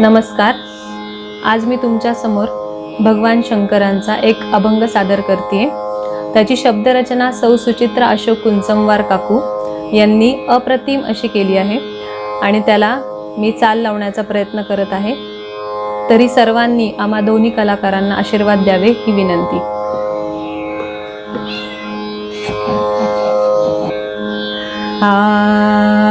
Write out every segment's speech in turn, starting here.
नमस्कार. आज मी तुमच्यासमोर भगवान शंकरांचा एक अभंग सादर करते त्याची शब्दरचना सौ सुचित्रा अशोक कुंचमवार काकू यांनी अप्रतिम अशी केली आहे आणि त्याला मी चाल लावण्याचा प्रयत्न करत आहे. तरी सर्वांनी आम्हा दोन्ही कलाकारांना आशीर्वाद द्यावे ही विनंती. आ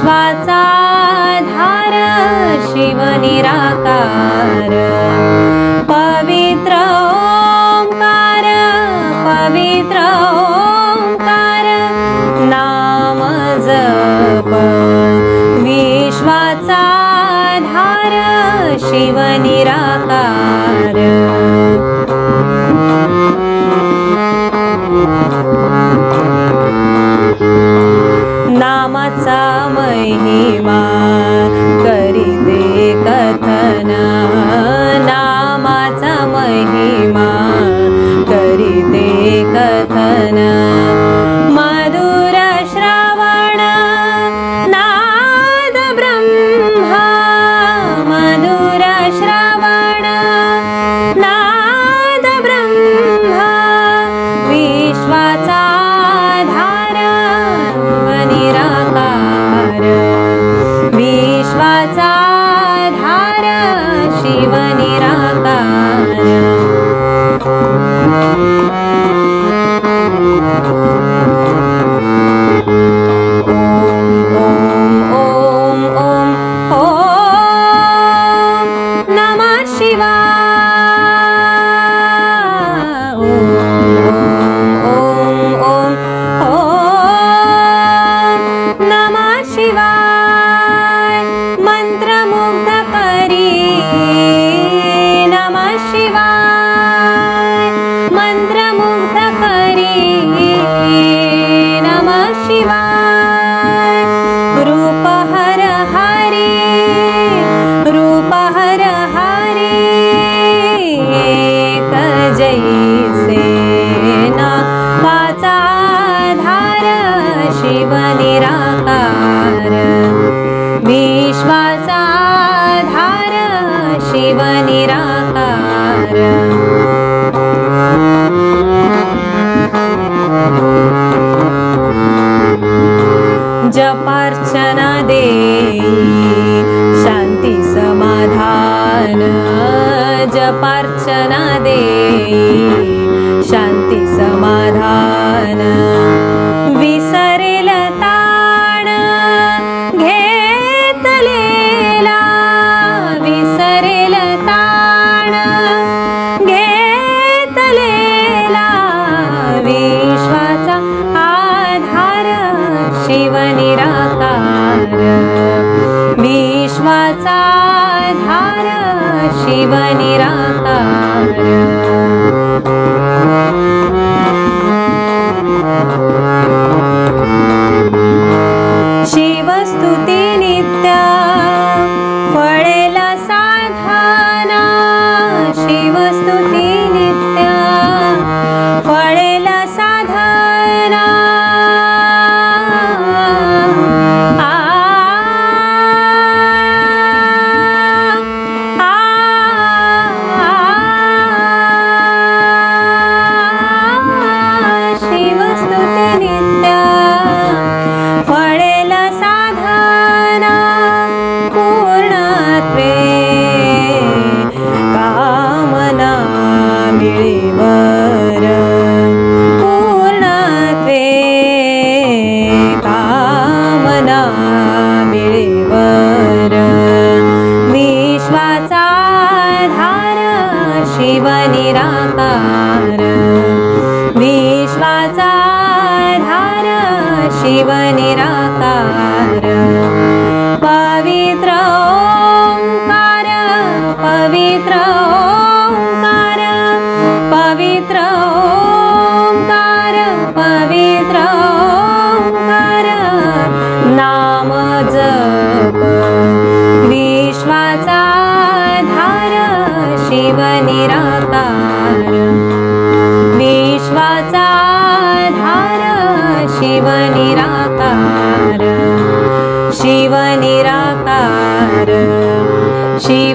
विश्वाचा धार शिव निराकार. पवित्र ओंकार पवित्र ओंकार नाम जप. विश्वाचा धार शिव निराकार. विश्वाचा शान्ति समाधान। जपार्चना दे। शान्ति समाधान। शिवस्तुती निराकार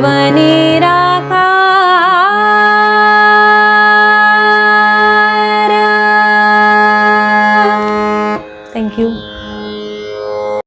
शिव